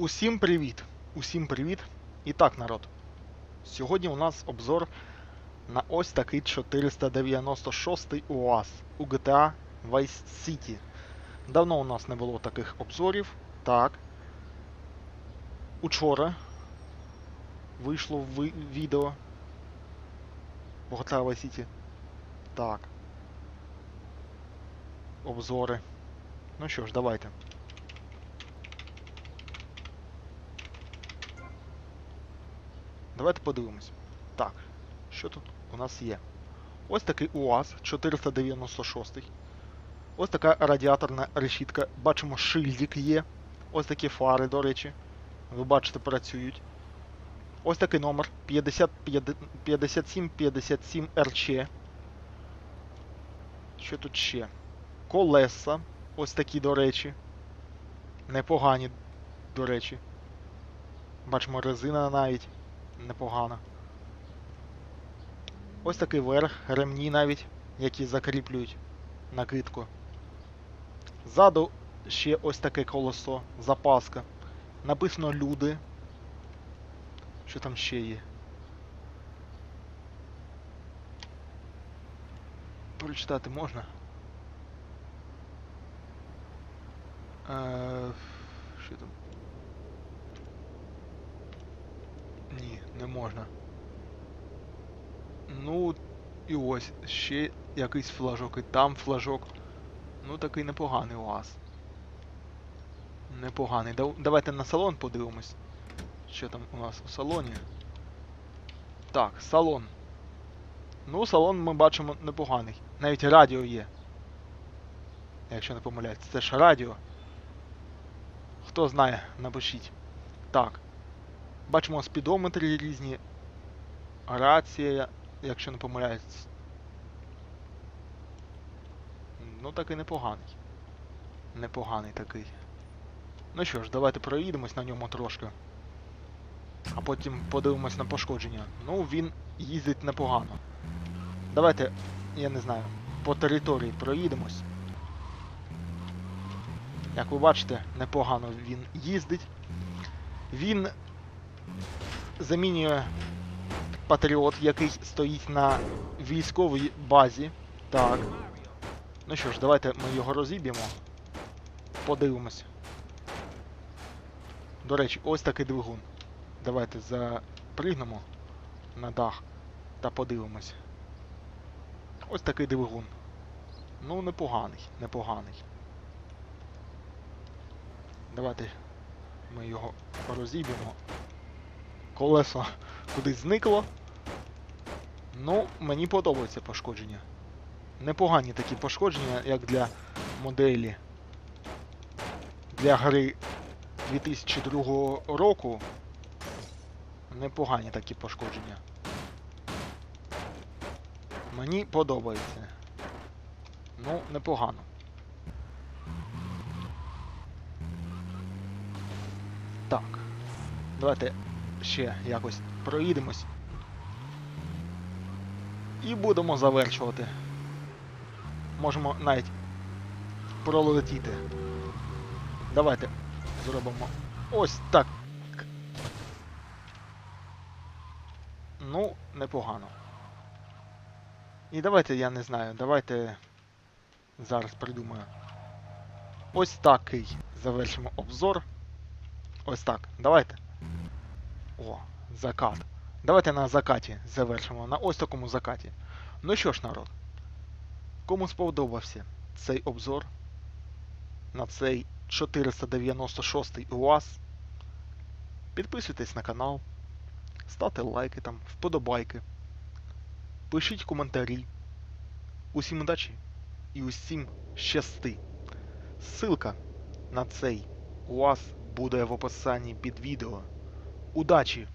Усім привіт! Усім привіт! І так, народ. Сьогодні у нас обзор на ось такий 496 УАЗ у GTA Vice City. Давно у нас не було таких обзорів. Так. Учора вийшло ви- відео по GTA Vice City. Так. Обзори. Ну що ж, давайте. Давайте подивимось. Так, що тут у нас є? Ось такий УАЗ 496. Ось така радіаторна решітка. Бачимо, шильдик є. Ось такі фари, до речі. Ви бачите, працюють. Ось такий номер 50, 5757 РЧ. Що тут ще? Колеса. Ось такі, до речі. Непогані, до речі. Бачимо, резина навіть непогана. Ось такий верх, ремні навіть, які закріплюють накидку. Ззаду ще ось таке колесо, запаска. Написано люди. Що там ще є? Прочитати можна? Е, що там? Ні, не можна. Ну, і ось ще якийсь флажок, і там флажок. Ну, такий непоганий УАЗ. Непоганий. Давайте на салон подивимось. Що там у нас у салоні? Так, салон. Ну, салон ми бачимо непоганий. Навіть радіо є. Якщо не помиляюсь, це ж радіо. Хто знає, напишіть. Так. Бачимо спідометри різні. Рація, якщо не помиляюсь. Ну такий непоганий. Непоганий такий. Ну що ж, давайте проїдемось на ньому трошки. А потім подивимось на пошкодження. Ну, він їздить непогано. Давайте, я не знаю, по території проїдемось. Як ви бачите, непогано він їздить. Він замінює Патріот, який стоїть на військовій базі. Так. Ну що ж, давайте ми його розіб'ємо. Подивимось. До речі, ось такий двигун. Давайте запригнемо на дах та подивимось. Ось такий двигун. Ну, непоганий, непоганий. Давайте ми його розіб'ємо. Колесо кудись зникло. Ну, мені подобається пошкодження. Непогані такі пошкодження, як для моделі. Для гри 2002 року. Непогані такі пошкодження. Мені подобається. Ну, непогано. Так. Давайте ще якось проїдемось. І будемо завершувати. Можемо навіть пролетіти. Давайте зробимо ось так. Ну, непогано. І давайте, я не знаю, давайте зараз придумаю. Ось такий завершимо обзор. Ось так. Давайте. О, закат. Давайте на закаті завершимо. На ось такому закаті. Ну що ж, народ. Кому сподобався цей обзор на цей 496 УАЗ, підписуйтесь на канал, ставте лайки там, вподобайки, пишіть коментарі. Усім удачі і усім щасти. Ссылка на цей УАЗ буде в описанні під відео. Удачі!